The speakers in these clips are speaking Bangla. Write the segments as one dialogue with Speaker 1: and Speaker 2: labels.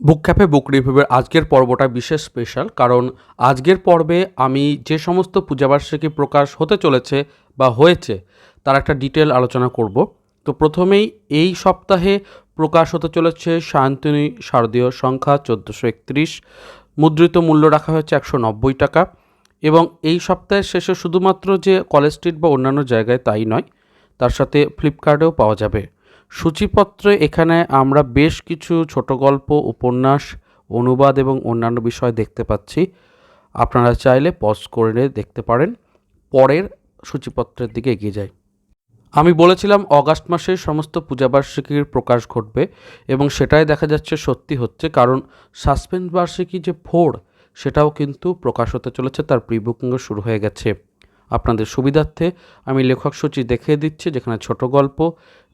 Speaker 1: বুক ক্যাফে, বুক রিভিউয়ের আজকের পর্বটা বিশেষ স্পেশাল, কারণ আজকের পর্বে আমি যে সমস্ত পূজাবার্ষিকী প্রকাশ হতে চলেছে বা হয়েছে, তার একটা ডিটেল আলোচনা করব। তো প্রথমেই এই সপ্তাহে প্রকাশ হতে চলেছে সায়ন্তনী শারদীয় সংখ্যা চোদ্দোশো একত্রিশ, মুদ্রিত মূল্য রাখা হয়েছে একশো নব্বই টাকা, এবং এই সপ্তাহের শেষে শুধুমাত্র যে কলেজ স্ট্রিট বা অন্যান্য জায়গায় তাই নয়, তার সাথে ফ্লিপকার্টেও পাওয়া যাবে। সূচিপত্রে এখানে আমরা বেশ কিছু ছোট গল্প, উপন্যাস, অনুবাদ এবং অন্যান্য বিষয় দেখতে পাচ্ছি। আপনারা চাইলে পজ করে দেখতে পারেন। পরের সূচিপত্রের দিকে এগিয়ে যাই। আমি বলেছিলাম অগাস্ট মাসে সমস্ত পূজাবার্ষিকীর প্রকাশ ঘটবে এবং সেটাই দেখা যাচ্ছে সত্যি হচ্ছে, কারণ সাসপেন্স বার্ষিকী যে ফোর সেটাও কিন্তু প্রকাশ হতে চলেছে, তার প্রি বুকিংও শুরু হয়ে গেছে। আপনাদের সুবিধার্থে আমি লেখক সূচি দেখিয়ে দিচ্ছি, যেখানে ছোট গল্প,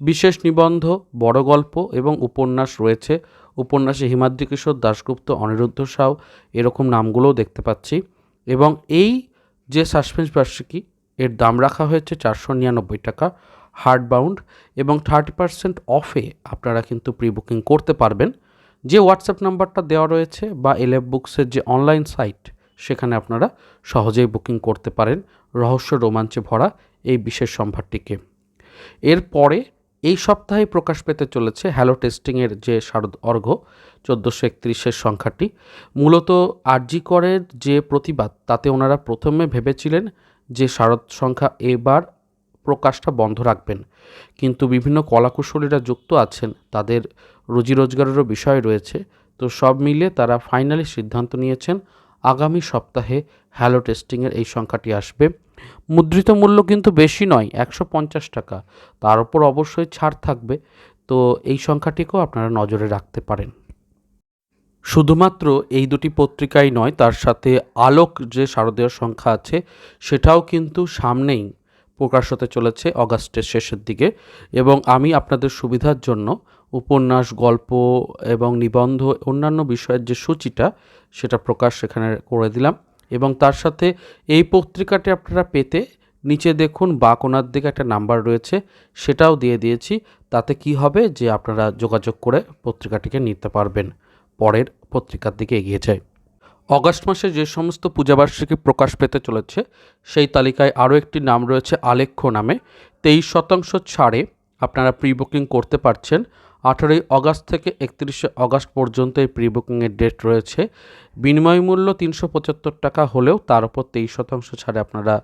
Speaker 1: বিশেষ নিবন্ধ, বড় গল্প এবং উপন্যাস রয়েছে। উপন্যাসে হিমাদ্রি কিশোর, দাশগুপ্ত, অনিরুদ্ধ সাউ এরকম নামগুলোও দেখতে পাচ্ছি। এবং এই যে সাসপেন্স বার্ষিকী, এর দাম রাখা হয়েছে চারশো নিরানব্বই টাকা হার্ড বাউন্ড এবং থার্টি পার্সেন্ট অফে আপনারা কিন্তু প্রি বুকিং করতে পারবেন। যে হোয়াটসঅ্যাপ নাম্বারটা দেওয়া রয়েছে বা এলএফ বুকসের যে অনলাইন সাইট সেখানে আপনারা সহজেই বুকিং করতে পারেন রহস্য রোমাঞ্চে ভরা এই বিশেষ সম্ভারটিকে। এরপরে এই সপ্তাহে প্রকাশ পেতে চলেছে হ্যালো টেস্টিংয়ের যে শারদ অর্ঘ চোদ্দোশো একত্রিশের সংখ্যাটি। মূলত আরজি করের যে প্রতিবাদ, তাতে ওনারা প্রথমে ভেবেছিলেন যে শারদ সংখ্যা এবার প্রকাশটা বন্ধ রাখবেন। কিন্তু বিভিন্ন কলাকুশলীরা যুক্ত আছেন, তাদের রুজি রোজগারেরও বিষয় রয়েছে। তো সব মিলিয়ে তারা ফাইনালি সিদ্ধান্ত নিয়েছেন আগামী সপ্তাহে হ্যালো টেস্টিংয়ের এই সংখ্যাটি আসবে। মুদ্রিত মূল্য কিন্তু বেশি নয়, একশো পঞ্চাশ টাকা। তার উপর অবশ্যই ছাড় থাকবে। তো এই সংখ্যাটিকেও আপনারা নজরে রাখতে পারেন। শুধুমাত্র এই দুটি পত্রিকাই নয়, তার সাথে আলোক যে শারদীয় সংখ্যা আছে, সেটাও কিন্তু সামনেই প্রকাশ হতে চলেছে অগাস্টের শেষের দিকে। এবং আমি আপনাদের সুবিধার জন্য উপন্যাস, গল্প এবং নিবন্ধ অন্যান্য বিষয়ের যে সূচিটা, সেটা প্রকাশ সেখানে করে দিলাম। এবং তার সাথে এই পত্রিকাটি আপনারা পেতে নিচে দেখুন বা কোনার দিকে একটা নাম্বার রয়েছে, সেটাও দিয়ে দিয়েছি। তাতে কি হবে যে আপনারা যোগাযোগ করে পত্রিকাটিকে নিতে পারবেন। পরের পত্রিকার দিকে এগিয়ে যায় অগাস্ট মাসে যে সমস্ত পূজাবার্ষিকী প্রকাশ পেতে চলেছে, সেই তালিকায় আরও একটি নাম রয়েছে আলেখ্য নামে। তেইশ শতাংশ ছাড়ে আপনারা প্রি বুকিং করতে পারছেন। আঠারোই অগাস্ট থেকে একত্রিশে অগাস্ট পর্যন্ত এই প্রি বুকিংয়ের ডেট রয়েছে। বিনিময় মূল্য তিনশো পঁচাত্তর টাকা হলেও তার উপর তেইশ শতাংশ ছাড়ে আপনারা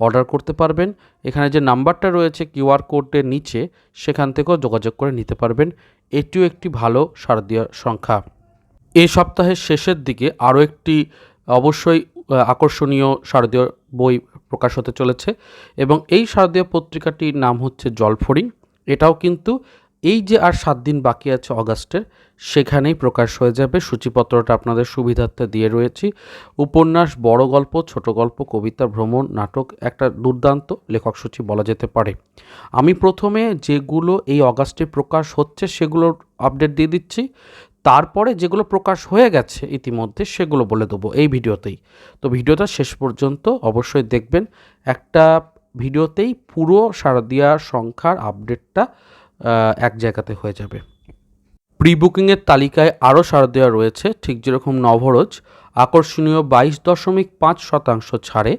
Speaker 1: অর্ডার করতে পারবেন। এখানে যে নাম্বারটা রয়েছে কিউআর কোডের নিচে, সেখান থেকেও যোগাযোগ করে নিতে পারবেন। এটিও একটি ভালো শারদীয় সংখ্যা। এই সপ্তাহের শেষের দিকে আরও একটি অবশ্যই আকর্ষণীয় শারদীয় বই প্রকাশ হতে চলেছে এবং এই শারদীয় পত্রিকাটির নাম হচ্ছে জলফড়িং। এটাও কিন্তু এই যে আর সাত দিন বাকি আছে অগাস্টের, সেখানেই প্রকাশ হয়ে যাবে। সূচিপত্রটা আপনাদের সুবিধার্থে দিয়ে রয়েছি। উপন্যাস, বড় গল্প, ছোট গল্প, কবিতা, ভ্রমণ, নাটক, একটা দুর্দান্ত লেখক সূচি বলা যেতে পারে। আমি প্রথমে যেগুলো এই অগাস্টে প্রকাশ হচ্ছে সেগুলোর আপডেট দিয়ে দিচ্ছি। তারপরে যেগুলো প্রকাশ হয়ে গেছে ইতিমধ্যে সেগুলো বলে দেবো এই ভিডিওতেই। তো ভিডিওটা শেষ পর্যন্ত অবশ্যই দেখবেন। একটা ভিডিওতেই পুরো শারদিয়া সংখ্যার আপডেটটা এক জায়গাতে হয়ে যাবে। প্রি বুকিংয়ের তালিকায় আরও সার দেওয়া রয়েছে, ঠিক যেরকম নভরোজ আকর্ষণীয় বাইশ দশমিক পাঁচ শতাংশ ছাড়ে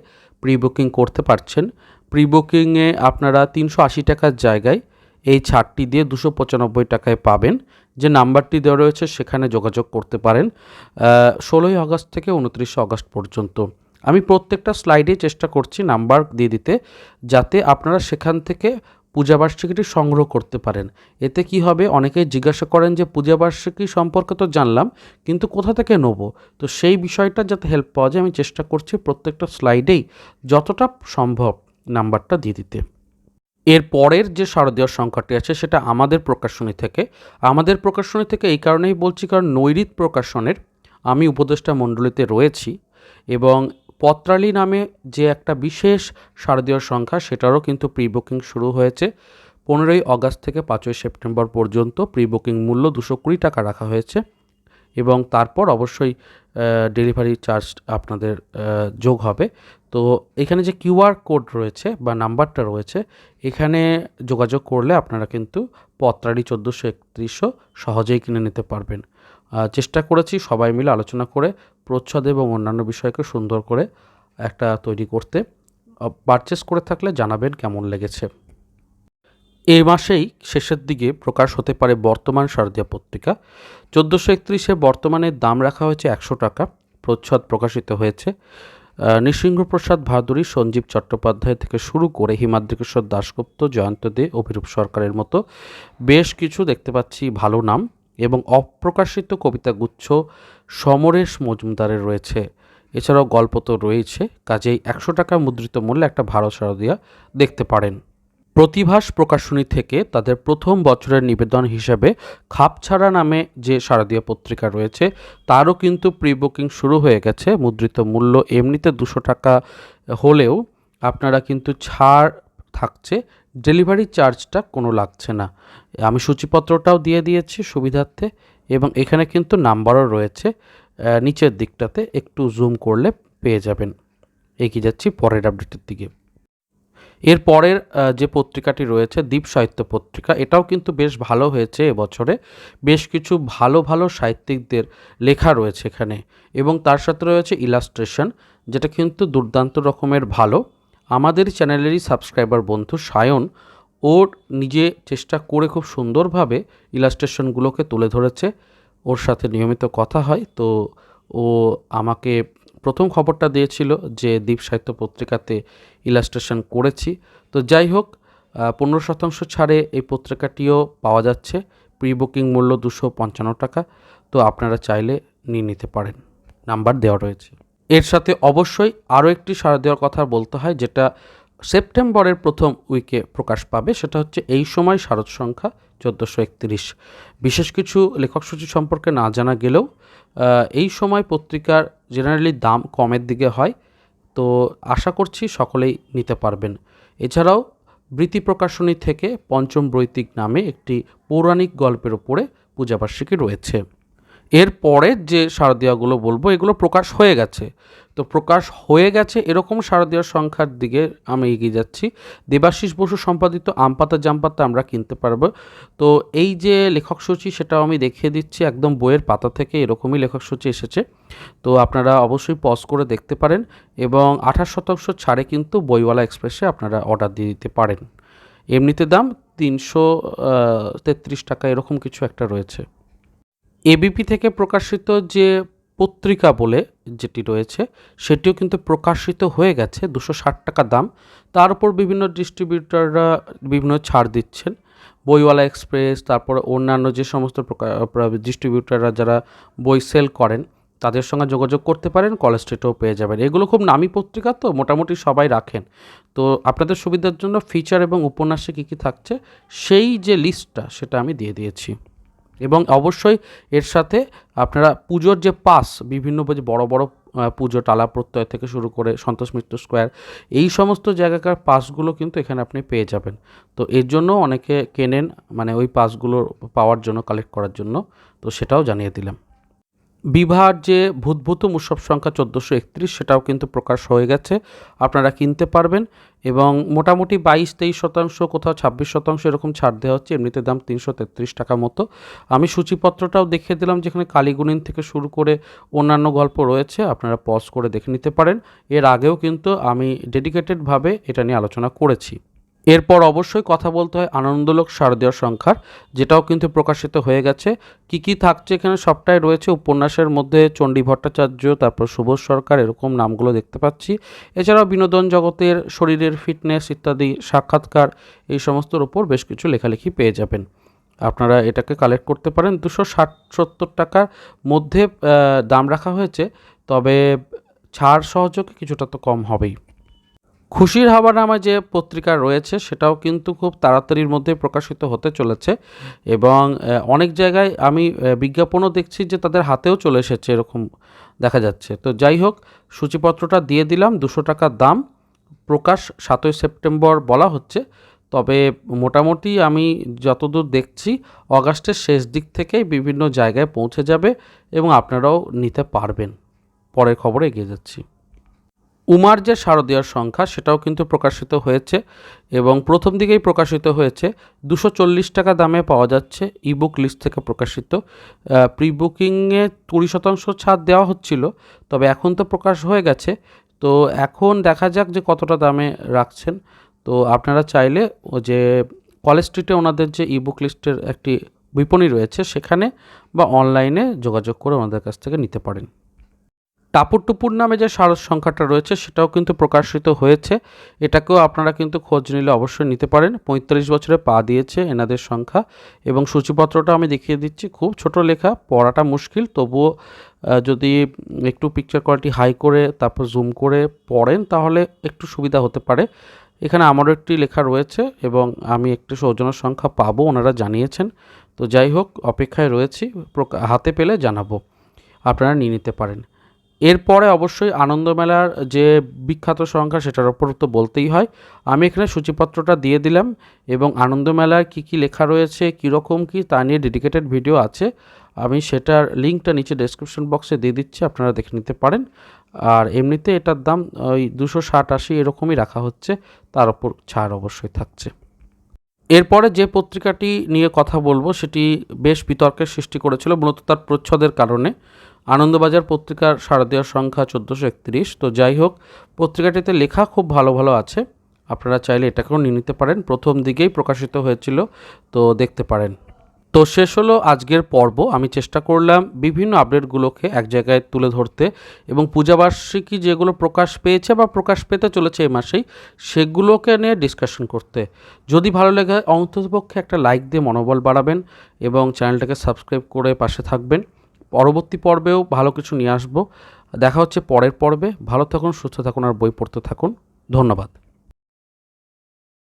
Speaker 1: প্রি বুকিং করতে পারছেন। প্রি বুকিংয়ে আপনারা তিনশো আশি টাকার জায়গায় এই ছাড়টি দিয়ে দুশো পঁচানব্বই টাকায় পাবেন। যে নাম্বারটি দেওয়া রয়েছে সেখানে যোগাযোগ করতে পারেন ষোলোই আগস্ট থেকে উনত্রিশে আগস্ট পর্যন্ত। আমি প্রত্যেকটা স্লাইডেই চেষ্টা করছি নাম্বার দিয়ে দিতে, যাতে আপনারা সেখান থেকে পূজাবার্ষিকীটি সংগ্রহ করতে পারেন। এতে কি হবে? অনেকেই জিজ্ঞাসা করেন যে পূজাবার্ষিকী সম্পর্কে তো জানলাম, কিন্তু কোথা থেকে নেব? তো সেই বিষয়টা যাতে হেল্প পাওয়া যায়, আমি চেষ্টা করছি প্রত্যেকটা স্লাইডেই যতটা সম্ভব নাম্বারটা দিয়ে দিতে। এর পরের যে শারদীয় সংখ্যাটি আছে, সেটা আমাদের প্রকাশনী থেকে। আমাদের প্রকাশনী থেকে এই কারণেই বলছি, কারণ নৈরিত প্রকাশনের আমি উপদেষ্টা মণ্ডলীতে রয়েছি এবং পত্রালি নামে যে একটা বিশেষ শারদীয় সংখ্যা, সেটারও কিন্তু প্রি বুকিং শুরু হয়েছে। পনেরোই অগাস্ট থেকে পাঁচই সেপ্টেম্বর পর্যন্ত প্রি বুকিং মূল্য দুশো কুড়ি টাকা রাখা হয়েছে এবং তারপর অবশ্যই ডেলিভারি চার্জ আপনাদের যোগ হবে। তো এখানে যে কিউআর কোড রয়েছে বা নাম্বারটা রয়েছে, এখানে যোগাযোগ করলে আপনারা কিন্তু পত্রারি চোদ্দোশো একত্রিশশো সহজেই কিনে নিতে পারবেন। চেষ্টা করেছি সবাই মিলে আলোচনা করে প্রচ্ছদ এবং অন্যান্য বিষয়কে সুন্দর করে একটা তৈরি করতে। পারচেস করে থাকলে জানাবেন কেমন লেগেছে। এই মাসেই শেষের দিকে প্রকাশ হতে পারে বর্তমান শারদীয় পত্রিকা। চোদ্দোশো একত্রিশে বর্তমানে দাম রাখা হয়েছে একশো টাকা। প্রচ্ছদ প্রকাশিত হয়েছে। নৃসিংহপ্রসাদ ভাদুরী, সঞ্জীব চট্টোপাধ্যায় থেকে শুরু করে হিমাদ্রিকেশ্বর দাশগুপ্ত, জয়ন্ত দে, অভিরূপ সরকারের মতো বেশ কিছু দেখতে পাচ্ছি ভালো নাম। এবং অপ্রকাশিত কবিতাগুচ্ছ সমরেশ মজুমদারের রয়েছে। এছাড়াও গল্প তো রয়েছে, কাজেই একশো টাকা মুদ্রিত মূল্যে একটা ভারত শারদীয়া দেখতে পারেন। প্রতিভাস প্রকাশনী থেকে তাদের প্রথম বছরের নিবেদন হিসেবে খাপছাড়া নামে যে শারদীয় পত্রিকা রয়েছে, তারও কিন্তু প্রি বুকিং শুরু হয়ে গেছে। মুদ্রিত মূল্য এমনিতে দুশো টাকা হলেও আপনারা কিন্তু ছাড় থাকছে ডেলিভারি চার্জটা কোনো লাগছে না। আমি সূচিপত্রটাও দিয়ে দিয়েছি সুবিধার্থে এবং এখানে কিন্তু নাম্বারও রয়েছে। নিচের দিকটাতে একটু জুম করলে পেয়ে যাবেন। এগিয়ে যাচ্ছি পরের আপডেটের দিকে। এর পরের যে পত্রিকাটি রয়েছে দ্বীপ সাহিত্য পত্রিকা, এটাও কিন্তু বেশ ভালো হয়েছে এবছরে। বেশ কিছু ভালো ভালো সাহিত্যিকদের লেখা রয়েছে এখানে এবং তার সাথে রয়েছে ইলাস্ট্রেশন যেটা কিন্তু দুর্দান্ত রকমের ভালো। আমাদের চ্যানেলেরই সাবস্ক্রাইবার বন্ধু সায়ন, ওর নিজে চেষ্টা করে খুব সুন্দরভাবে ইলাস্ট্রেশনগুলোকে তুলে ধরেছে। ওর সাথে নিয়মিত কথা হয়। তো ও আমাকে প্রথম খবরটা দিয়েছিল যে দ্বীপ সাহিত্য পত্রিকাতে ইলাস্ট্রেশন করেছি। তো যাই হোক পনেরো শতাংশ ছাড়ে এই পত্রিকাটিও পাওয়া যাচ্ছে। প্রি বুকিং মূল্য দুশো পঞ্চান্ন টাকা। তো আপনারা চাইলে নিয়ে নিতে পারেন। নাম্বার দেওয়া রয়েছে। এর সাথে অবশ্যই আরও একটি সাড়া দেওয়ার কথা বলতে হয়, যেটা সেপ্টেম্বরের প্রথম উইকে প্রকাশ পাবে, সেটা হচ্ছে এই সময় শারদ সংখ্যা চোদ্দোশো একত্রিশ। বিশেষ কিছু লেখক সূচি সম্পর্কে না জানা গেলেও এই সময় পত্রিকার জেনারেলি দাম কমের দিকে হয়, তো আশা করছি সকলেই নিতে পারবেন। এছাড়াও বৃত্তি প্রকাশনী থেকে পঞ্চম বৈতিক নামে একটি পৌরাণিক গল্পের ওপরে পূজাবার্ষিকী রয়েছে। এর পরের যে শারদীয়াগুলো বলব, এগুলো প্রকাশ হয়ে গেছে। তো প্রকাশ হয়ে গেছে এরকম শারদীয় সংখ্যার দিকে আমি এগিয়ে যাচ্ছি। দেবাশিস বসু সম্পাদিত আমপাতা জামপাতা আমরা কিনতে পারব। তো এই যে লেখক সূচি, সেটাও আমি দেখিয়ে দিচ্ছি। একদম বইয়ের পাতা থেকে এরকমই লেখক সূচি এসেছে। তো আপনারা অবশ্যই পজ করে দেখতে পারেন এবং আঠাশ শতাংশ ছাড়ে কিন্তু বইওয়ালা এক্সপ্রেসে আপনারা অর্ডার দিয়ে দিতে পারেন। এমনিতে দাম তিনশো তেত্রিশ টাকা এরকম কিছু একটা রয়েছে। এবিপি থেকে প্রকাশিত যে পত্রিকা বলে যেটি রয়েছে, সেটিও কিন্তু প্রকাশিত হয়ে গেছে, দুশো ষাট টাকা দাম। তার উপর বিভিন্ন ডিস্ট্রিবিউটাররা বিভিন্ন ছাড় দিচ্ছেন। বইওয়ালা এক্সপ্রেস, তারপর অন্যান্য যে সমস্ত ডিস্ট্রিবিউটাররা যারা বই সেল করেন, তাদের সঙ্গে যোগাযোগ করতে পারেন কলেজ স্ট্রিটেও পেয়ে যাবেন। এগুলো খুব নামি পত্রিকা তো, মোটামুটি সবাই রাখেন। তো আপনাদের সুবিধার জন্য ফিচার এবং উপন্যাসে কী কী থাকছে, সেই যে লিস্টটা, সেটা আমি দিয়ে দিয়েছি। এবং অবশ্যই এর সাথে আপনারা পুজোর যে পাস, বিভিন্ন যে বড় বড় পুজো, টালা প্রত্যয় থেকে শুরু করে সন্তোষ মিত্র স্কোয়ার, এই সমস্ত জায়গাকার পাসগুলো কিন্তু এখানে আপনি পেয়ে যাবেন। তো এর জন্য অনেকে কেনেন মানে ওই পাসগুলো পাওয়ার জন্য কালেক্ট করার জন্য। তো সেটাও জানিয়ে দিলাম। বিভার যে ভূতভূতম উৎসব সংখ্যা চোদ্দোশো একত্রিশ, সেটাও কিন্তু প্রকাশ হয়ে গেছে। আপনারা কিনতে পারবেন এবং মোটামুটি বাইশ তেইশ শতাংশ, কোথাও ছাব্বিশ শতাংশ এরকম ছাড় দেওয়া হচ্ছে, এমনিতে দাম তিনশো তেত্রিশ টাকা মতো। আমি সূচিপত্রটাও দেখিয়ে দিলাম যেখানে কালীগুণিন থেকে শুরু করে অন্যান্য গল্প রয়েছে, আপনারা পজ করে দেখে নিতে পারেন। এর আগেও কিন্তু আমি ডেডিকেটেডভাবে এটা নিয়ে আলোচনা করেছি। এরপর অবশ্যই কথা বলতে হয় আনন্দলোক শারদীয় সংখ্যার, যেটাও কিন্তু প্রকাশিত হয়ে গেছে। কি কি থাকছে এখানে সবটাই রয়েছে। উপন্যাসের মধ্যে চণ্ডী ভট্টাচার্য, তারপর সুবোধ সরকার এরকম নামগুলো দেখতে পাচ্ছি। এছাড়াও বিনোদন জগতের, শরীরের ফিটনেস ইত্যাদি সাক্ষাৎকার, এই সমস্তর উপর বেশ কিছু লেখালেখি পেয়ে যাবেন। আপনারা এটাকে কালেক্ট করতে পারেন। দুশো ষাট সত্তর টাকার মধ্যে দাম রাখা হয়েছে। তবে ছাড় সহযোগে কিছুটা তো কম হবেই। খুশির হাওয়া নামে যে পত্রিকা রয়েছে, সেটাও কিন্তু খুব তাড়াতাড়ির মধ্যে প্রকাশিত হতে চলেছে এবং অনেক জায়গায় আমি বিজ্ঞাপনও দেখছি যে তাদের হাতেও চলে এসেছে এরকম দেখা যাচ্ছে। তো যাই হোক, সূচিপত্রটা দিয়ে দিলাম, দুশো টাকার দাম, প্রকাশ সাতই সেপ্টেম্বর বলা হচ্ছে। তবে মোটামুটি আমি যতদূর দেখছি, অগাস্টের শেষ দিক থেকেই বিভিন্ন জায়গায় পৌঁছে যাবে এবং আপনারাও নিতে পারবেন। পরের খবরে এগিয়ে যাচ্ছি। উমার যে শারদীয়ার সংখ্যা, সেটাও কিন্তু প্রকাশিত হয়েছে এবং প্রথম দিকেই প্রকাশিত হয়েছে। দুশো চল্লিশ টাকা দামে পাওয়া যাচ্ছে ইবুক লিস্ট থেকে প্রকাশিত। প্রি বুকিংয়ে কুড়ি শতাংশ ছাড় দেওয়া হচ্ছিল, তবে এখন তো প্রকাশ হয়ে গেছে। তো এখন দেখা যাক যে কতটা দামে রাখছেন। তো আপনারা চাইলে ও যে কলেজ স্ট্রিটে ওনাদের যে ইবুক লিস্টের একটি বিপণী রয়েছে, সেখানে বা অনলাইনে যোগাযোগ করে ওনাদের কাছ থেকে নিতে পারেন। টাপুর টুপুর নামে যে সারস সংখ্যাটা রয়েছে, সেটাও কিন্তু প্রকাশিত হয়েছে। এটাকেও আপনারা কিন্তু খোঁজ নিলে অবশ্যই নিতে পারেন। পঁয়তাল্লিশ বছরে পা দিয়েছে এনাদের সংখ্যা এবং সূচিপত্রটা আমি দেখিয়ে দিচ্ছি। খুব ছোট লেখা, পড়াটা মুশকিল, তবুও যদি একটু পিকচার কোয়ালিটি হাই করে, তারপর জুম করে পড়েন, তাহলে একটু সুবিধা হতে পারে। এখানে আমারও একটি লেখা রয়েছে এবং আমি একটি সৌজনের সংখ্যা পাবো, ওনারা জানিয়েছেন। তো যাই হোক, অপেক্ষায় রয়েছি হাতে পেলে জানাব। আপনারা নিয়ে নিতে পারেন। এরপরে অবশ্যই আনন্দমেলার যে বিখ্যাত সংখ্যা সেটার ওপর তো বলতেই হয়। আমি এখানে সূচিপত্রটা দিয়ে দিলাম এবং আনন্দমেলার কী কী লেখা রয়েছে, কীরকম কী তা নিয়ে ডেডিকেটেড ভিডিও আছে, আমি সেটার লিঙ্কটা নিচে ডেসক্রিপশন বক্সে দিয়ে দিচ্ছি, আপনারা দেখে নিতে পারেন। আর এমনিতে এটার দাম ওই দুশো ষাট আশি এরকমই রাখা হচ্ছে, তার ওপর ছাড় অবশ্যই থাকছে। এরপরে যে পত্রিকাটি নিয়ে কথা বলব, সেটি বেশ বিতর্কের সৃষ্টি করেছিল, মূলত তার প্রচ্ছদের কারণে। আনন্দবাজার পত্রিকার শারদীয় সংখ্যা চোদ্দোশো একত্রিশ। তো যাই হোক, পত্রিকাটিতে লেখা খুব ভালো ভালো আছে। আপনারা চাইলে এটাকেও নিয়ে নিতে পারেন। প্রথম দিকেই প্রকাশিত হয়েছিল, তো দেখতে পারেন। তো শেষ হলো আজকের পর্ব। আমি চেষ্টা করলাম বিভিন্ন আপডেটগুলোকে এক জায়গায় তুলে ধরতে এবং পূজাবার্ষিকী যেগুলো প্রকাশ পেয়েছে বা প্রকাশ পেতে চলেছে এই মাসেই, সেগুলোকে নিয়ে ডিসকাশন করতে। যদি ভালো লাগে অন্ততপক্ষে একটা লাইক দিয়ে মনোবল বাড়াবেন এবং চ্যানেলটাকে সাবস্ক্রাইব করে পাশে থাকবেন। পরবর্তী পর্বেও ভালো কিছু নিয়ে আসব। দেখা হচ্ছে পরের পর্বে। ভালো থাকুন, সুস্থ থাকুন আর বই পড়তে থাকুন। ধন্যবাদ।